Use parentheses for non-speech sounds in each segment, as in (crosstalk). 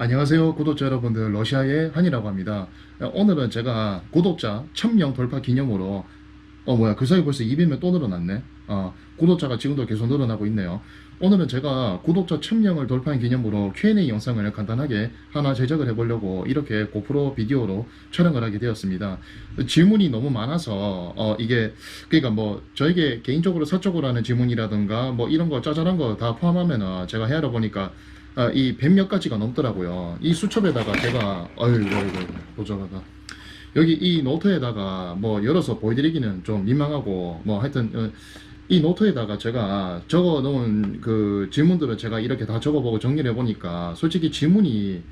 안녕하세요. 구독자 여러분들 러시아의 한이라고 합니다. 오늘은 제가 구독자 1000명 돌파 기념으로 어 뭐야 그 사이 벌써 200명 또 늘어났네. 어 구독자가 지금도 계속 늘어나고 있네요. 오늘은 제가 구독자 1000명을 돌파한 기념으로 Q&A 영상을 간단하게 하나 제작을 해보려고 이렇게 고프로 비디오로 촬영을 하게 되었습니다. 질문이 너무 많아서 어 이게 그러니까 뭐 저에게 개인적으로 사적으로 하는 질문이라든가 뭐 이런 거 짜잘한 거 다 포함하면은 제가 헤아려 보니까 아, 이 100몇 가지가 넘더라고요. 이 수첩에다가 제가 어이구 보자마자 여기 이 노트에다가 뭐 열어서 보여드리기는 좀 민망하고 뭐 하여튼 어, 이 노트에다가 제가 적어 놓은 그 질문들을 제가 이렇게 다 적어보고 정리를 해보니까 솔직히 질문이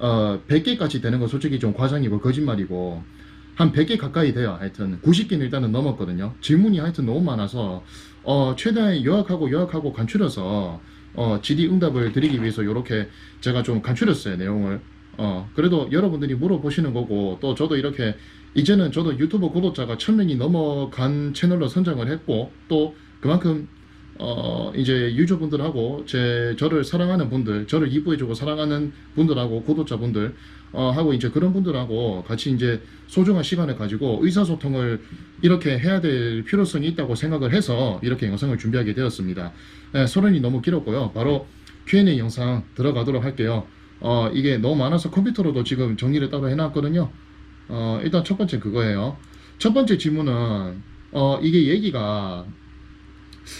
어 100개까지 되는 건 솔직히 좀 과장이고 거짓말이고 한 100개 가까이 돼요. 하여튼 90개는 일단은 넘었거든요. 질문이 하여튼 너무 많아서 어 최대한 요약하고 요약하고 간추려서 어 질의 응답을 드리기 위해서 이렇게 제가 좀 간추렸어요 내용을. 어 그래도 여러분들이 물어보시는 거고 또 저도 이렇게 이제는 저도 유튜브 구독자가 1000명이 넘어간 채널로 선정을 했고 또 그만큼 어 이제 유저분들하고 제 저를 사랑하는 분들 저를 이뻐해주고 사랑하는 분들하고 구독자분들 어 하고 이제 그런 분들하고 같이 이제 소중한 시간을 가지고 의사소통을 이렇게 해야 될 필요성이 있다고 생각을 해서 이렇게 영상을 준비하게 되었습니다. 네, 서론이 너무 길었고요. 바로 Q&A 영상 들어가도록 할게요. 어 이게 너무 많아서 컴퓨터로도 지금 정리를 따로 해놨거든요. 어 일단 첫 번째 그거예요. 첫 번째 질문은 어 이게 얘기가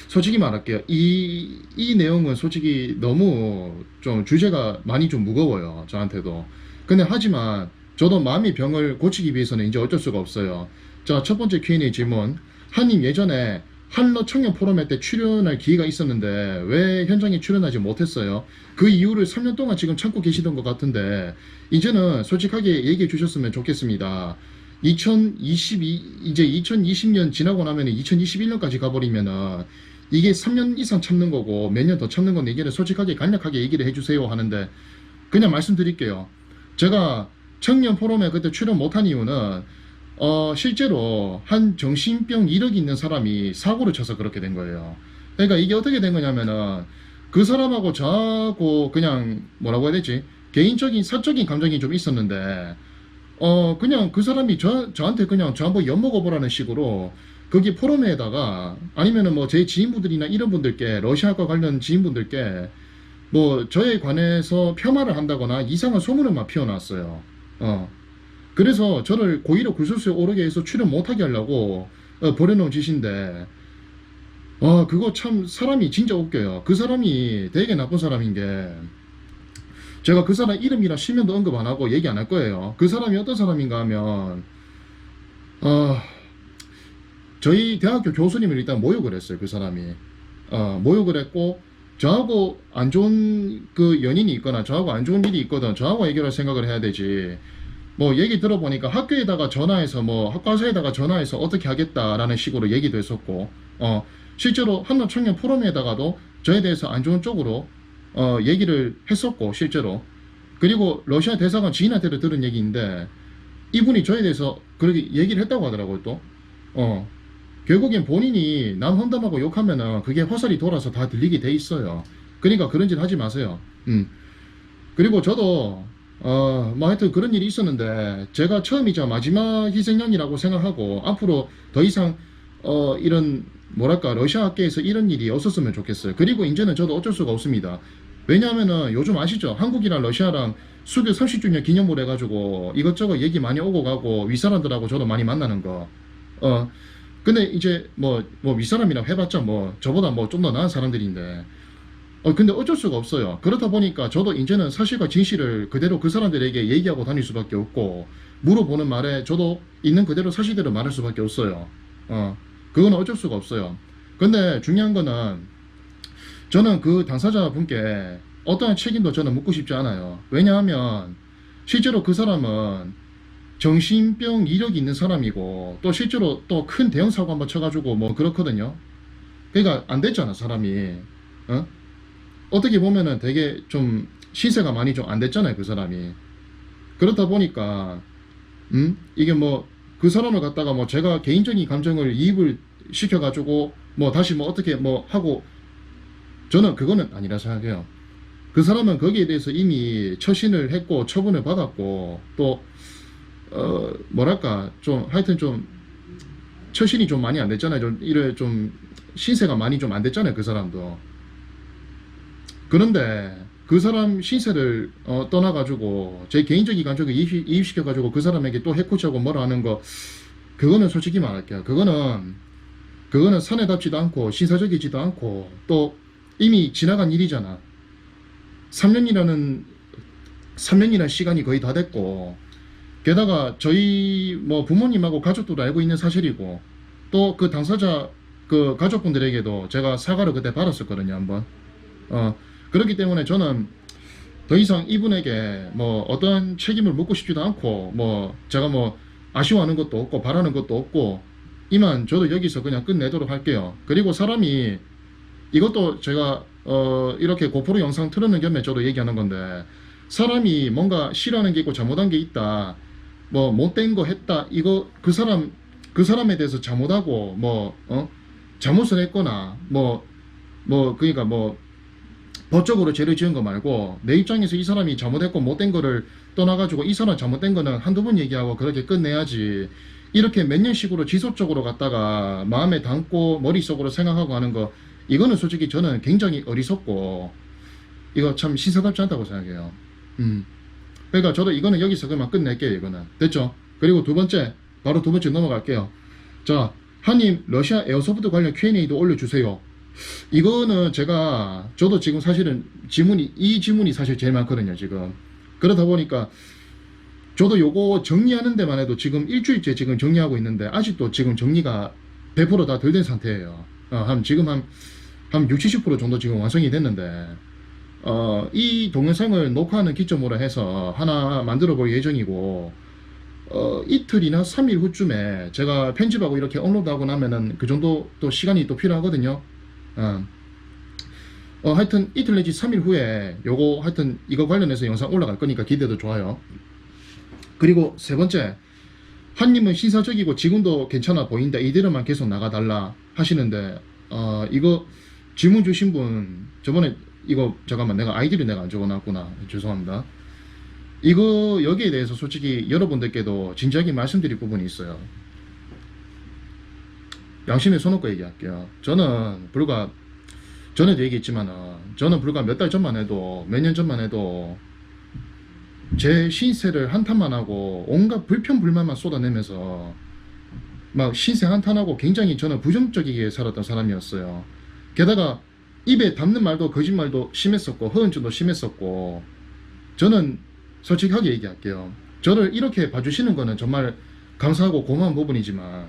솔직히 말할게요. 이, 이 내용은 솔직히 너무 좀 주제가 많이 좀 무거워요. 저한테도. 근데 하지만 저도 마음의 병을 고치기 위해서는 이제 어쩔 수가 없어요. 자, 첫 번째 Q&A 질문. 한님 예전에 한러 청년 포럼회 때 출연할 기회가 있었는데 왜 현장에 출연하지 못했어요? 그 이유를 3년 동안 지금 참고 계시던 것 같은데 이제는 솔직하게 얘기해 주셨으면 좋겠습니다. 2022 이제 2020년 지나고 나면 2021년까지 가버리면은 이게 3년 이상 참는 거고 몇 년 더 참는 건데 이게 솔직하게 간략하게 얘기를 해주세요 하는데 그냥 말씀드릴게요. 제가 청년 포럼에 그때 출연 못한 이유는 어 실제로 한 정신병 이력이 있는 사람이 사고를 쳐서 그렇게 된 거예요. 그러니까 이게 어떻게 된 거냐면은 그 사람하고 저하고 그냥 뭐라고 해야 되지 개인적인 사적인 감정이 좀 있었는데 어 그냥 그 사람이 저 저한테 그냥 저 한번 엿 먹어보라는 식으로 거기 포럼에다가 아니면은 뭐 제 지인분들이나 이런 분들께 러시아과 관련 지인분들께 뭐 저에 관해서 폄하를 한다거나 이상한 소문을 막 피워놨어요. 어 그래서 저를 고의로 굴술수에 오르게 해서 출연 못하게 하려고 어, 벌여놓은 짓인데 와 그거 참 사람이 진짜 웃겨요. 그 사람이 되게 나쁜 사람인 게 제가 그 사람 이름이랑 실명도 언급 안 하고 얘기 안 할 거예요. 그 사람이 어떤 사람인가 하면 어 저희 대학교 교수님을 일단 모욕을 했어요. 그 사람이 어 모욕을 했고 저하고 안 좋은 그 연인이 있거나 저하고 안 좋은 일이 있거든 저하고 해결할 생각을 해야 되지. 뭐 얘기 들어보니까 학교에다가 전화해서 뭐 학과사에다가 전화해서 어떻게 하겠다라는 식으로 얘기도 했었고 어 실제로 한남 청년 포럼에다가도 저에 대해서 안 좋은 쪽으로 어 얘기를 했었고 실제로. 그리고 러시아 대사관 지인한테도 들은 얘기인데 이분이 저에 대해서 그렇게 얘기를 했다고 하더라고요 또 어. 결국엔 본인이 남 험담하고 욕하면은 그게 화살이 돌아서 다 들리게 돼 있어요. 그러니까 그런 짓 하지 마세요. 음. 그리고 저도 어, 뭐 하여튼 그런 일이 있었는데 제가 처음이자 마지막 희생양이라고 생각하고 앞으로 더 이상 어, 이런 뭐랄까 러시아계에서 이런 일이 없었으면 좋겠어요. 그리고 이제는 저도 어쩔 수가 없습니다. 왜냐하면은 요즘 아시죠? 한국이랑 러시아랑 수교 30주년 기념으로 해가지고 이것저것 얘기 많이 오고 가고 윗사람들하고 저도 많이 만나는 거. 어, 근데 이제 뭐, 뭐 윗사람이랑 해봤자 뭐 저보다 뭐 좀 더 나은 사람들인데 어, 근데 어쩔 수가 없어요. 그렇다 보니까 저도 이제는 사실과 진실을 그대로 그 사람들에게 얘기하고 다닐 수밖에 없고, 물어보는 말에 저도 있는 그대로 사실대로 말할 수밖에 없어요. 어, 그건 어쩔 수가 없어요. 근데 중요한 거는, 저는 그 당사자분께 어떠한 책임도 저는 묻고 싶지 않아요. 왜냐하면, 실제로 그 사람은 정신병 이력이 있는 사람이고, 또 실제로 또 큰 대형 사고 한번 쳐가지고 뭐 그렇거든요. 그러니까 안 됐잖아, 사람이. 어? 어떻게 보면은 되게 좀 시세가 많이 좀 안 됐잖아요 그 사람이 그렇다 보니까 음 이게 뭐 그 사람을 갖다가 뭐 제가 개인적인 감정을 이입을 시켜가지고 뭐 다시 뭐 어떻게 뭐 하고 저는 그거는 아니라 생각해요 그 사람은 거기에 대해서 이미 처신을 했고 처분을 받았고 또 어, 뭐랄까 좀 하여튼 좀 처신이 좀 많이 안 됐잖아요. 좀 이래 좀 신세가 많이 좀 안 됐잖아요. 그 사람도. 그런데 그 사람 신세를 어, 떠나가지고 제 개인적인 감정을 이입- 이입시켜가지고 그 사람에게 또 해코지하고 뭐라 하는 거 그거는 솔직히 말할게요. 그거는 그거는 선에 답지도 않고 신사적이지도 않고 또 이미 지나간 일이잖아. 3년이라는 3년이라는 시간이 거의 다 됐고 게다가 저희 뭐 부모님하고 가족들도 알고 있는 사실이고 또 그 당사자 그 가족분들에게도 제가 사과를 그때 받았었거든요 한번 어 그렇기 때문에 저는 더 이상 이분에게 뭐 어떤 책임을 묻고 싶지도 않고 뭐 제가 뭐 아쉬워하는 것도 없고 바라는 것도 없고 이만 저도 여기서 그냥 끝내도록 할게요 그리고 사람이 이것도 제가 어 이렇게 고프로 영상 틀었는 겸해 저도 얘기하는 건데 사람이 뭔가 싫어하는 게 있고 잘못한 게 있다 뭐 못된 거 했다 이거 그 사람 그 사람에 대해서 잘못하고 뭐 어? 잘못을 했거나 뭐뭐 그러니까 뭐 법적으로 죄를 지은 거 말고 내 입장에서 이 사람이 잘못했고 못된 거를 떠나가지고 이 사람 잘못된 거는 한두 번 얘기하고 그렇게 끝내야지 이렇게 몇 년씩으로 지속적으로 갔다가 마음에 담고 머릿속으로 생각하고 하는 거 이거는 솔직히 저는 굉장히 어리석고 이거 참 신사답지 않다고 생각해요. 음. 그러니까 저도 이거는 여기서 그만 끝낼게요 이거는. 됐죠? 그리고 두 번째 바로 두 번째 넘어갈게요. 자 한님 러시아 에어소프트 관련 Q&A도 올려주세요. 이거는 제가 저도 지금 사실은 지문이 이 지문이 사실 제일 많거든요 지금. 그러다 보니까 저도 요거 정리하는 데만 해도 지금 일주일째 지금 정리하고 있는데 아직도 지금 정리가 100%다 덜 된 상태예요 어, 한 지금 한, 한 60, 70% 정도 지금 완성이 됐는데 어, 이 동영상을 녹화하는 기점으로 해서 하나 만들어 볼 예정이고 어, 이틀이나 3일 후쯤에 제가 편집하고 이렇게 업로드하고 나면은 그 정도 또 시간이 또 필요하거든요 어. 어, 하여튼 이틀 내지 3일 후에 요거 하여튼 이거 관련해서 영상 올라갈 거니까 기대도 좋아요. 그리고 세 번째, 한님은 신사적이고 지금도 괜찮아 보인다. 이대로만 계속 나가달라 하시는데, 어, 이거 질문 주신 분, 저번에 이거 잠깐만 내가 아이디를 내가 안 적어놨구나. 죄송합니다. 이거 여기에 대해서 솔직히 여러분들께도 진지하게 말씀드릴 부분이 있어요. 양심에 손 얹고 얘기할게요. 저는 불과 전에도 얘기했지만 저는 불과 몇 달 전만 해도 몇 년 전만 해도 제 신세를 한탄만 하고 온갖 불평 불만만 쏟아내면서 막 신세 한탄하고 굉장히 저는 부정적이게 살았던 사람이었어요. 게다가 입에 담는 말도 거짓말도 심했었고 허언증도 심했었고 저는 솔직하게 얘기할게요. 저를 이렇게 봐주시는 거는 정말 감사하고 고마운 부분이지만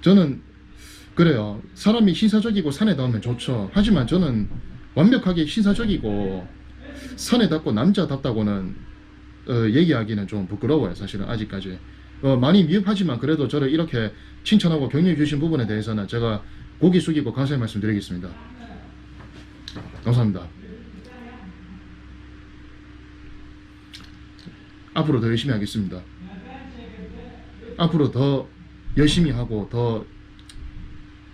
저는 그래요. 사람이 신사적이고 산에 닿으면 좋죠. 하지만 저는 완벽하게 신사적이고 산에 닿고 남자답다고는 어, 얘기하기는 좀 부끄러워요. 사실은 아직까지. 어, 많이 미흡하지만 그래도 저를 이렇게 칭찬하고 격려해 주신 부분에 대해서는 제가 고개 숙이고 감사의 말씀 드리겠습니다. 감사합니다. 앞으로 더 열심히 하겠습니다. 앞으로 더 열심히 하고 더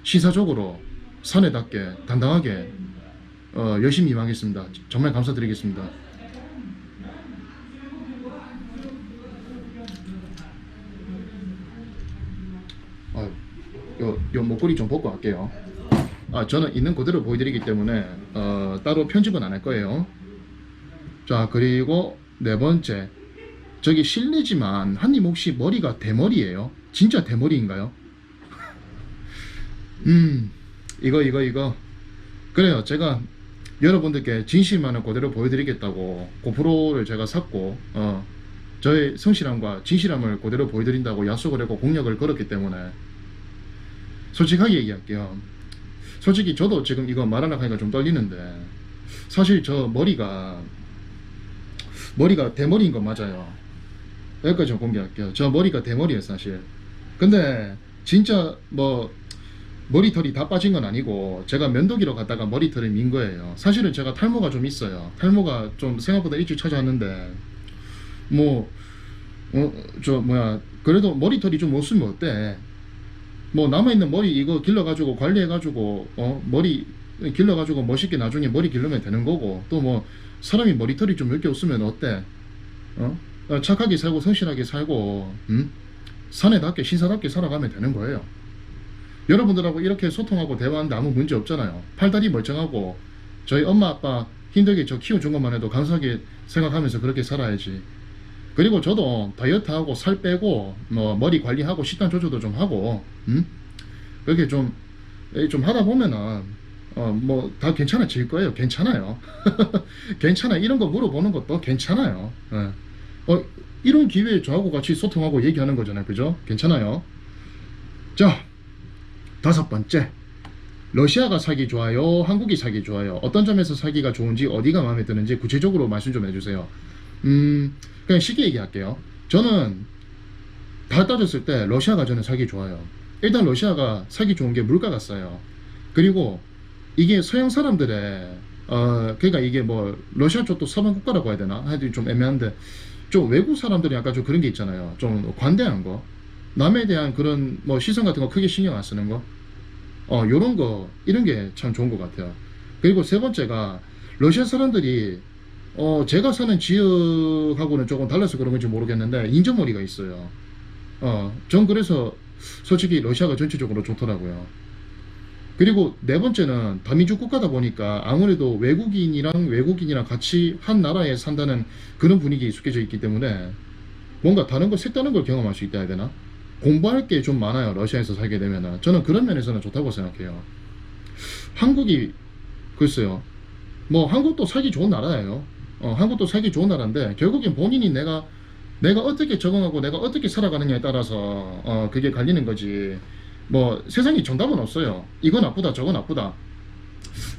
시사적으로 선에답게 당당하게 어, 열심히 임하겠습니다. 정말 감사드리겠습니다. 아유, 요, 요 목걸이 좀 벗고 갈게요. 아, 저는 있는 그대로 보여드리기 때문에 어, 따로 편집은 안 할 거예요. 자, 그리고 네 번째. 저기 실례지만 한님 혹시 머리가 대머리예요? 진짜 대머리인가요? (laughs) 음, 이거, 이거, 이거. 그래요. 제가 여러분들께 진실만을 그대로 보여드리겠다고 고프로를 제가 샀고, 어, 저의 성실함과 진실함을 그대로 보여드린다고 약속을 했고 공약을 걸었기 때문에 솔직하게 얘기할게요. 솔직히 저도 지금 이거 말하려고 하니까 좀 떨리는데 사실 저 머리가 머리가 대머리인 건 맞아요. 여기까지 좀 공개할게요. 저 머리가 대머리예요 사실. 근데 진짜 뭐 머리털이 다 빠진 건 아니고 제가 면도기로 갔다가 머리털을 민 거예요. 사실은 제가 탈모가 좀 있어요. 탈모가 좀 생각보다 일찍 찾아왔는데 뭐 어, 저 뭐야 그래도 머리털이 좀못 쓰면 어때? 뭐 남아있는 머리 이거 길러가지고 관리해가지고 어 머리 길러가지고 멋있게 나중에 머리 길르면 되는 거고 또 뭐 사람이 머리털이 좀 몇개 없으면 어때? 어? 어, 착하게 살고 성실하게 살고 음? 사내답게 신사답게 살아가면 되는 거예요. 여러분들하고 이렇게 소통하고 대화하는데 아무 문제 없잖아요. 팔다리 멀쩡하고 저희 엄마 아빠 힘들게 저 키워준 것만 해도 감사하게 생각하면서 그렇게 살아야지. 그리고 저도 다이어트하고 살 빼고 뭐 머리 관리하고 식단 조절도 좀 하고 음? 그렇게 좀, 에, 좀 하다 보면은 어 뭐 다 괜찮아질 거예요. 괜찮아요. (laughs) 괜찮아. 이런 거 물어보는 것도 괜찮아요. 예. 어 이런 기회에 저하고 같이 소통하고 얘기하는 거잖아요. 그죠? 괜찮아요. 자, 다섯 번째. 러시아가 사기 좋아요? 한국이 사기 좋아요? 어떤 점에서 사기가 좋은지 어디가 마음에 드는지 구체적으로 말씀 좀 해주세요. 음, 그냥 쉽게 얘기할게요. 저는 다 따졌을 때 러시아가 저는 사기 좋아요. 일단 러시아가 사기 좋은 게 물가가 싸요. 그리고 이게 서양 사람들의 어 그러니까 이게 뭐 러시아 쪽도 서방 국가라고 해야 되나? 하여튼 좀 애매한데 좀 외국 사람들이 약간 좀 그런 게 있잖아요. 좀 관대한 거. 남에 대한 그런 뭐 시선 같은 거 크게 신경 안 쓰는 거. 어, 요런 거, 이런 게 참 좋은 것 같아요. 그리고 세 번째가, 러시아 사람들이, 어, 제가 사는 지역하고는 조금 달라서 그런 건지 모르겠는데, 인정머리가 있어요. 어, 전 그래서 솔직히 러시아가 전체적으로 좋더라고요. 그리고 네 번째는 다민족 국가다 보니까 아무래도 외국인이랑 외국인이랑 같이 한 나라에 산다는 그런 분위기에 익숙해져 있기 때문에 뭔가 다른 거, 색다른 걸 경험할 수 있다 해야 되나? 공부할 게 좀 많아요. 러시아에서 살게 되면은. 저는 그런 면에서는 좋다고 생각해요. 한국이, 글쎄요. 뭐, 한국도 살기 좋은 나라예요. 어, 한국도 살기 좋은 나라인데, 결국엔 본인이 내가, 내가 어떻게 적응하고 내가 어떻게 살아가느냐에 따라서, 어, 그게 갈리는 거지. 뭐, 세상에 정답은 없어요. 이거 나쁘다, 저거 나쁘다.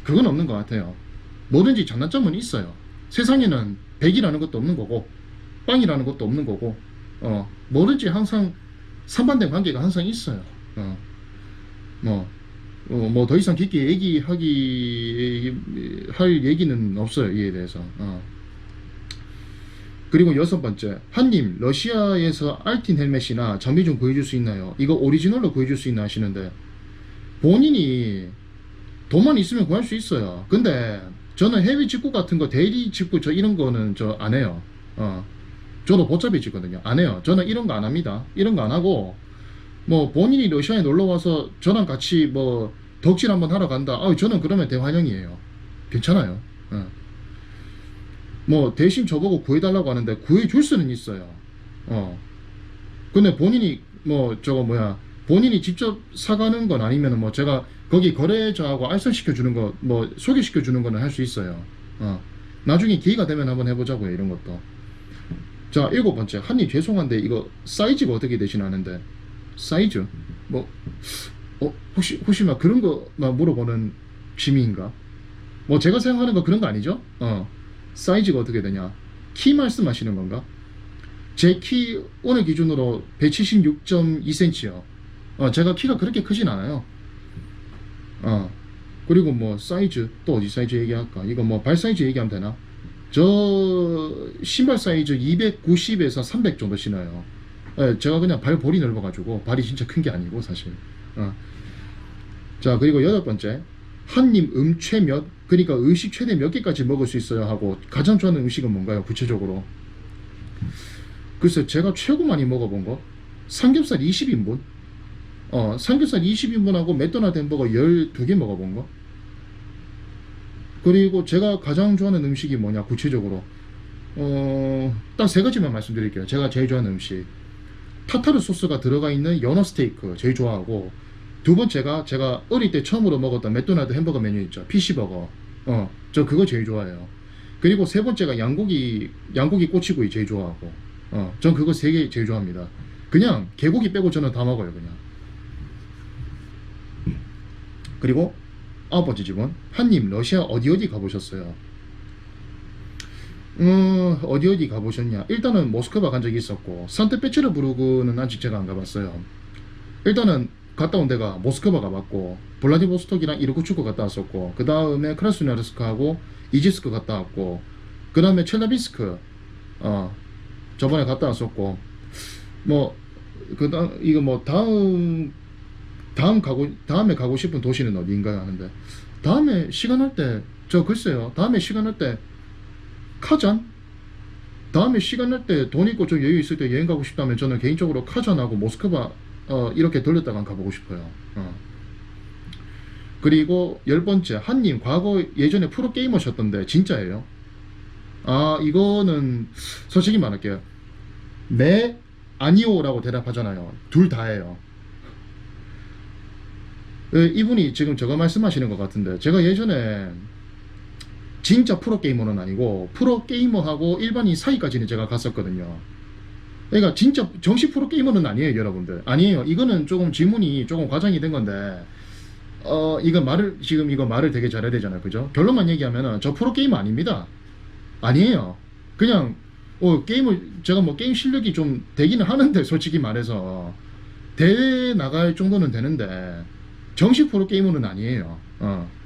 그건 없는 것 같아요. 뭐든지 장단점은 있어요. 세상에는 100이라는 것도 없는 거고, 빵이라는 것도 없는 거고, 어, 뭐든지 항상 상반된 관계가 항상 있어요. 어, 뭐, 어, 뭐 더 이상 깊게 얘기하기 할 얘기는 없어요 이에 대해서. 어. 그리고 여섯 번째, 한님 러시아에서 알틴 헬멧이나 장비 좀 구해줄 수 있나요? 이거 오리지널로 구해줄 수 있나 하시는데 본인이 돈만 있으면 구할 수 있어요. 근데 저는 해외 직구 같은 거 대리 직구 저 이런 거는 저 안 해요. 어. 저도 보잡이 짓거든요. 안 해요. 저는 이런 거 안 합니다. 이런 거 안 하고, 뭐, 본인이 러시아에 놀러 와서 저랑 같이 뭐, 덕질 한번 하러 간다. 아, 저는 그러면 대환영이에요. 괜찮아요. 어. 뭐, 대신 저보고 구해달라고 하는데, 구해줄 수는 있어요. 어. 근데 본인이, 뭐, 저거 뭐야, 본인이 직접 사가는 건 아니면 뭐, 제가 거기 거래자하고 알선시켜 주는 거, 뭐, 소개시켜 주는 거는 할 수 있어요. 어. 나중에 기회가 되면 한번 해보자고요, 이런 것도. 자, 일곱 번째. 한님 죄송한데 이거 사이즈가 어떻게 되시나는데 사이즈? 뭐 어, 혹시 혹시 막 그런 거 막 물어보는 취미인가? 뭐 제가 생각하는 거 그런 거 아니죠? 어. 사이즈가 어떻게 되냐? 키 말씀하시는 건가? 제 키 오늘 기준으로 176.2cm요. 어, 제가 키가 그렇게 크진 않아요. 어. 그리고 뭐 사이즈 또 어디 사이즈 얘기할까? 이거 뭐 발 사이즈 얘기하면 되나? 저 신발 사이즈 290에서 300 정도 신어요. 예, 제가 그냥 발 볼이 넓어가지고 발이 진짜 큰 게 아니고 사실. 어. 자 그리고 여덟 번째 한님 음최 몇 그러니까 의식 최대 몇 개까지 먹을 수 있어요 하고 가장 좋아하는 음식은 뭔가요 구체적으로? 글쎄 제가 최고 많이 먹어본 거 삼겹살 20인분. 어 삼겹살 20인분하고 맥도날드 햄버거 12개 먹어본 거. 그리고 제가 가장 좋아하는 음식이 뭐냐 구체적으로 어, 딱 세 가지만 말씀드릴게요. 제가 제일 좋아하는 음식 타타르 소스가 들어가 있는 연어 스테이크 제일 좋아하고 두 번째가 제가 어릴 때 처음으로 먹었던 맥도날드 햄버거 메뉴 있죠 피시 버거 어, 저 그거 제일 좋아해요. 그리고 세 번째가 양고기 양고기 꼬치구이 제일 좋아하고 어, 전 그거 세 개 제일 좋아합니다. 그냥 개고기 빼고 저는 다 먹어요 그냥. 그리고 번째 질문. 한님, 러시아 어디 어디 가보셨어요? 음, 어디 어디 가보셨냐? 일단은 모스크바 간 적이 있었고, 산트페테르부르크는 아직 제가 안 가봤어요. 일단은 갔다 온 데가 모스크바 가봤고, 블라디보스톡이랑 이르쿠츠크 갔다 왔었고, 그 다음에 크라스노야르스크하고 이지스크 갔다 왔고, 그 다음에 첼라비스크, 어, 저번에 갔다 왔었고, 뭐, 그 다음, 이거 뭐, 다음, 다음 가고 다음에 가고 싶은 도시는 어디인가요 하는데 다음에 시간 할때저 글쎄요 다음에 시간 할때 카잔 다음에 시간 날 때 돈 있고 좀 여유 있을 때 여행 가고 싶다면 저는 개인적으로 카잔하고 모스크바 어, 이렇게 돌렸다가 가보고 싶어요. 어. 그리고 열 번째 한님 과거 예전에 프로 게이머셨던데 진짜예요? 아 이거는 솔직히 말할게요. 네 아니오라고 대답하잖아요. 둘 다예요. 에, 이분이 지금 저거 말씀하시는 것 같은데 제가 예전에 진짜 프로게이머는 아니고 프로게이머하고 일반인 사이까지는 제가 갔었거든요. 그러니까 진짜 정식 프로게이머는 아니에요, 여러분들. 아니에요. 이거는 조금 질문이 조금 과장이 된 건데, 어, 이거 말을, 지금 이거 말을 되게 잘해야 되잖아요. 그죠? 결론만 얘기하면은 저 프로게이머 아닙니다. 아니에요. 그냥, 어, 게임을, 제가 뭐 게임 실력이 좀 되기는 하는데, 솔직히 말해서. 대회 나갈 정도는 되는데, 정식 프로게이머는 아니에요. 어.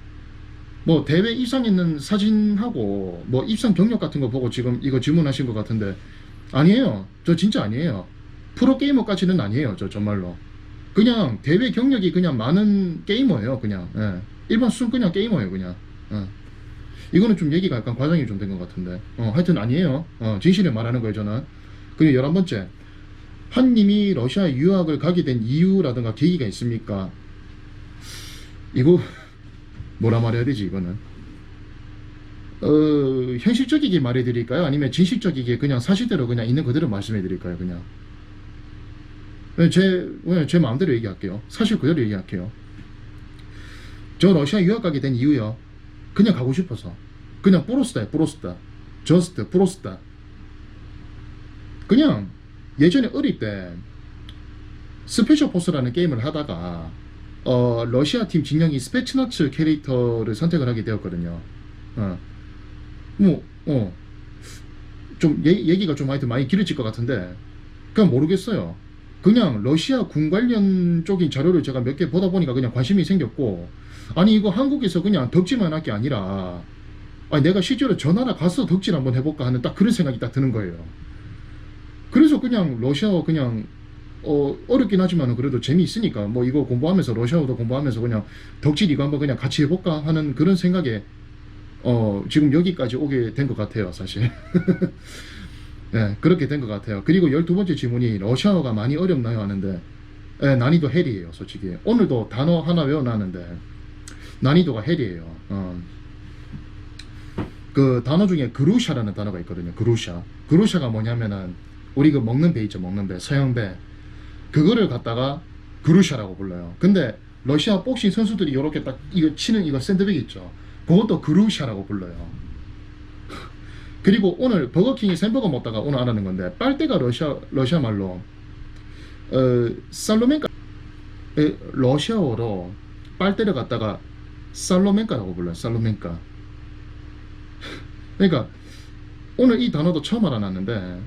뭐 대회 이상 있는 사진하고 뭐 입상 경력 같은 거 보고 지금 이거 질문하신 것 같은데 아니에요. 저 진짜 아니에요. 프로 게이머까지는 아니에요. 저 정말로. 그냥 대회 경력이 그냥 많은 게이머예요. 그냥 예. 일반 순 그냥 게이머예요. 그냥. 예. 이거는 좀 얘기가 약간 과장이 좀 된 것 같은데. 어, 하여튼 아니에요. 어, 진실을 말하는 거예요. 저는. 그리고 열한 번째. 한님이 러시아 유학을 가게 된 이유라든가 계기가 있습니까? 이거 뭐라 말해야 되지 이거는? 어 현실적이게 말해드릴까요? 아니면 진실적이게 그냥 사실대로 그냥 있는 그대로 말씀해드릴까요 그냥? 네, 제, 네, 제 마음대로 얘기할게요. 사실 그대로 얘기할게요. 저 러시아 유학 가게 된 이유요. 그냥 가고 싶어서. 그냥 프로스타예요 프로스타. 저스트 프로스타. 그냥 예전에 어릴 때 스페셜 포스라는 게임을 하다가 어, 러시아 팀 진영이 스페츠나츠 캐릭터를 선택을 하게 되었거든요. 어. 뭐, 어. 좀, 얘, 얘기가 좀 하여튼 많이 길어질 것 같은데, 그냥 모르겠어요. 그냥 러시아 군 관련 쪽인 자료를 제가 몇 개 보다 보니까 그냥 관심이 생겼고, 아니, 이거 한국에서 그냥 덕질만 할 게 아니라, 아니, 내가 실제로 저 나라 가서 덕질 한번 해볼까 하는 딱 그런 생각이 딱 드는 거예요. 그래서 그냥 러시아어 그냥 어, 어렵긴 하지만 그래도 재미있으니까 뭐 이거 공부하면서 러시아어도 공부하면서 그냥 덕질 이거 한번 그냥 같이 해볼까 하는 그런 생각에 어, 지금 여기까지 오게 된 것 같아요, 사실. (laughs) 네, 그렇게 된 것 같아요. 그리고 열두 번째 질문이 러시아어가 많이 어렵나요? 하는데, 네, 난이도 헬이에요, 솔직히. 오늘도 단어 하나 외워놨는데, 난이도가 헬이에요. 어. 그 단어 중에 그루샤라는 단어가 있거든요, 그루샤. 그루샤가 뭐냐면은, 우리 그 먹는 배 있죠, 먹는 배, 서양 배. 그거를 갖다가 그루샤라고 불러요. 근데 러시아 복싱 선수들이 이렇게 딱 이거 치는 이거 샌드백 있죠. 그것도 그루샤라고 불러요. (laughs) 그리고 오늘 버거킹이 햄버거 먹다가 오늘 알아낸 건데 빨대가 러시아 러시아 말로 어 살로멘카 에, 러시아어로 빨대를 갖다가 살로멘카라고 불러요. 살로멘카. (laughs) 그러니까 오늘 이 단어도 처음 알아놨는데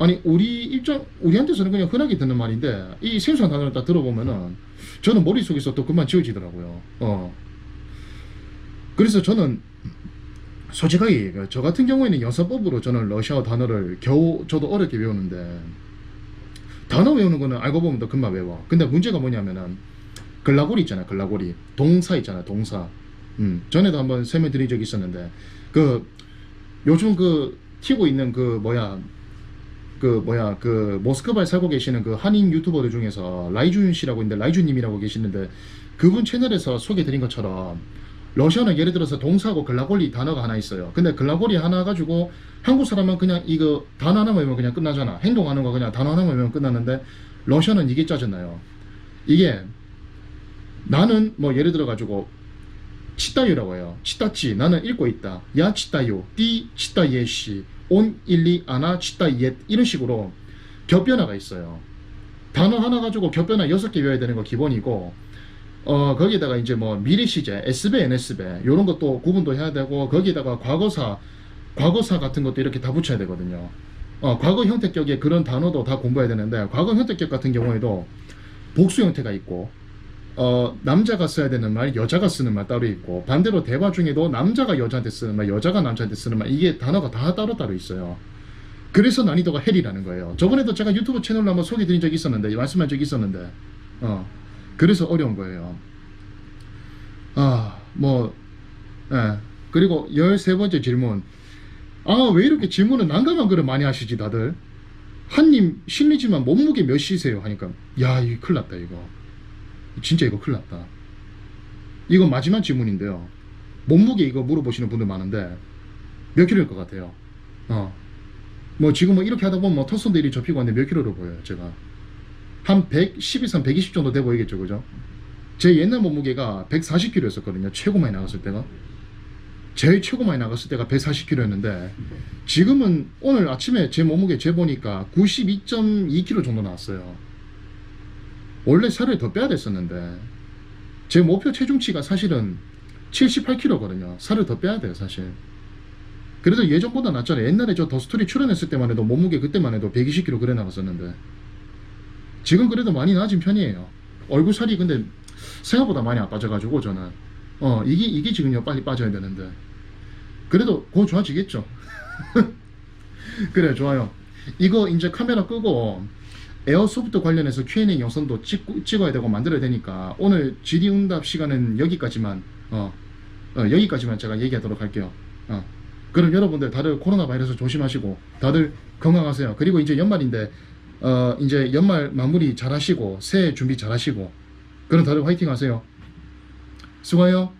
아니 우리 입장 우리한테서는 그냥 흔하게 듣는 말인데 이 생소한 단어를 딱 들어보면은 저는 머릿속에서 또 그만 지워지더라고요. 어. 그래서 저는 솔직하게. 저 같은 경우에는 연사법으로 저는 러시아어 단어를 겨우 저도 어렵게 외우는데 단어 외우는 거는 알고 보면 더 금방 외워. 근데 문제가 뭐냐면은 글라고리 있잖아요. 글라고리 동사 있잖아요. 동사. 음, 전에도 한번 설명드린 적이 있었는데 그 요즘 그 튀고 있는 그 뭐야 그 뭐야 그 모스크바에 살고 계시는 그 한인 유튜버들 중에서 라이준 씨라고 있는데 라이준님이라고 계시는데 그분 채널에서 소개드린 것처럼 러시아는 예를 들어서 동사하고 글라골리 단어가 하나 있어요. 근데 글라골리 하나 가지고 한국 사람은 그냥 이거 단어 하나만 외우면 그냥 끝나잖아. 행동하는 거 그냥 단어 하나만 외우면 끝났는데 러시아는 이게 짜증나요. 이게 나는 뭐 예를 들어 가지고 치따유라고 해요. 치따치 나는 읽고 있다. 야 치따유 띠 치따예시 온 일리 아나 치따 옛 이런 식으로 겹변화가 있어요. 단어 하나 가지고 겹변화 여섯 개 외워야 되는 거 기본이고 어 거기다가 이제 뭐 미래 시제 S배 NS배 요런 것도 구분도 해야 되고 거기다가 과거사 과거사 같은 것도 이렇게 다 붙여야 되거든요. 어 과거 형태격의 그런 단어도 다 공부해야 되는데 과거 형태격 같은 경우에도 복수 형태가 있고 어, 남자가 써야 되는 말, 여자가 쓰는 말 따로 있고, 반대로 대화 중에도 남자가 여자한테 쓰는 말, 여자가 남자한테 쓰는 말, 이게 단어가 다 따로 따로 있어요. 그래서 난이도가 헬이라는 거예요. 저번에도 제가 유튜브 채널로 한번 소개 드린 적이 있었는데, 말씀한 적이 있었는데, 어, 그래서 어려운 거예요. 아, 뭐, 예. 그리고 13번째 질문. 아, 왜 이렇게 질문을 난감한 글을 많이 하시지, 다들? 한님 실례지만 몸무게 몇이세요? 하니까, 야, 이거 큰일 났다, 이거. 진짜 이거 큰일 났다. 이거 마지막 질문인데요. 몸무게 이거 물어보시는 분들 많은데, 몇 킬로일 것 같아요? 어. 뭐 지금 뭐 이렇게 하다 보면 뭐 턱선도 이리 접히고 하는데 몇 킬로로 보여요, 제가. 한 110 이상 120 정도 돼 보이겠죠, 그죠? 제 옛날 몸무게가 140kg였었거든요. 최고 많이 나갔을 때가. 제일 최고 많이 나갔을 때가 140kg였는데 지금은 오늘 아침에 제 몸무게 재보니까 92.2kg 정도 나왔어요. 원래 살을 더 빼야 됐었는데 제 목표 체중치가 사실은 78kg거든요. 살을 더 빼야 돼요, 사실. 그래도 예전보다 낫잖아요. 옛날에 저 더스토리 출연했을 때만 해도 몸무게 그때만 해도 120kg 그래 나갔었는데 지금 그래도 많이 나아진 편이에요. 얼굴 살이 근데 생각보다 많이 안 빠져가지고 저는 어 이게 이게 지금요 빨리 빠져야 되는데 그래도 곧 좋아지겠죠. (laughs) 그래 좋아요. 이거 이제 카메라 끄고 에어소프트 관련해서 Q&A 영상도 찍고, 찍어야 되고 만들어야 되니까 오늘 질의응답 시간은 여기까지만 어, 어, 여기까지만 제가 얘기하도록 할게요. 어. 그럼 여러분들 다들 코로나 바이러스 조심하시고 다들 건강하세요. 그리고 이제 연말인데 어 이제 연말 마무리 잘 하시고 새해 준비 잘 하시고 그럼 다들 화이팅 하세요. 수고해요.